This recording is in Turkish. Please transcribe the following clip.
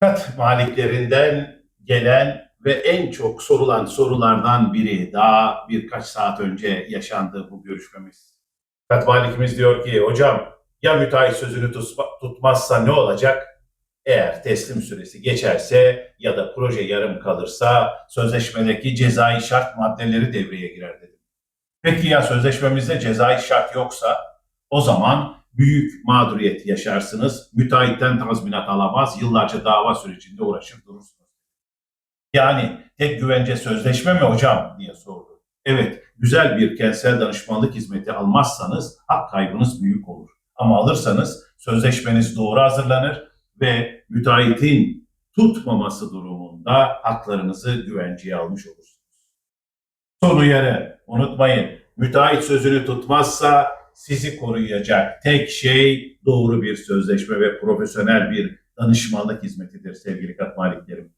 Kat maliklerinden gelen ve en çok sorulan sorulardan biri daha birkaç saat önce yaşandı bu görüşmemiz. Kat malikimiz diyor ki hocam ya müteahhit sözünü tutma- tutmazsa ne olacak? Eğer teslim süresi geçerse ya da proje yarım kalırsa sözleşmedeki cezai şart maddeleri devreye girer dedim. Peki ya sözleşmemizde cezai şart yoksa o zaman büyük mağduriyet yaşarsınız. Müteahhitten tazminat alamaz. Yıllarca dava sürecinde uğraşır durursunuz. Yani tek güvence sözleşme mi hocam diye sordu. Evet, güzel bir kentsel danışmanlık hizmeti almazsanız hak kaybınız büyük olur. Ama alırsanız sözleşmeniz doğru hazırlanır ve müteahhitin tutmaması durumunda haklarınızı güvenceye almış olursunuz. Son uyarı, unutmayın, müteahhit sözünü tutmazsa sizi koruyacak tek şey doğru bir sözleşme ve profesyonel bir danışmanlık hizmetidir sevgili kat maliklerim.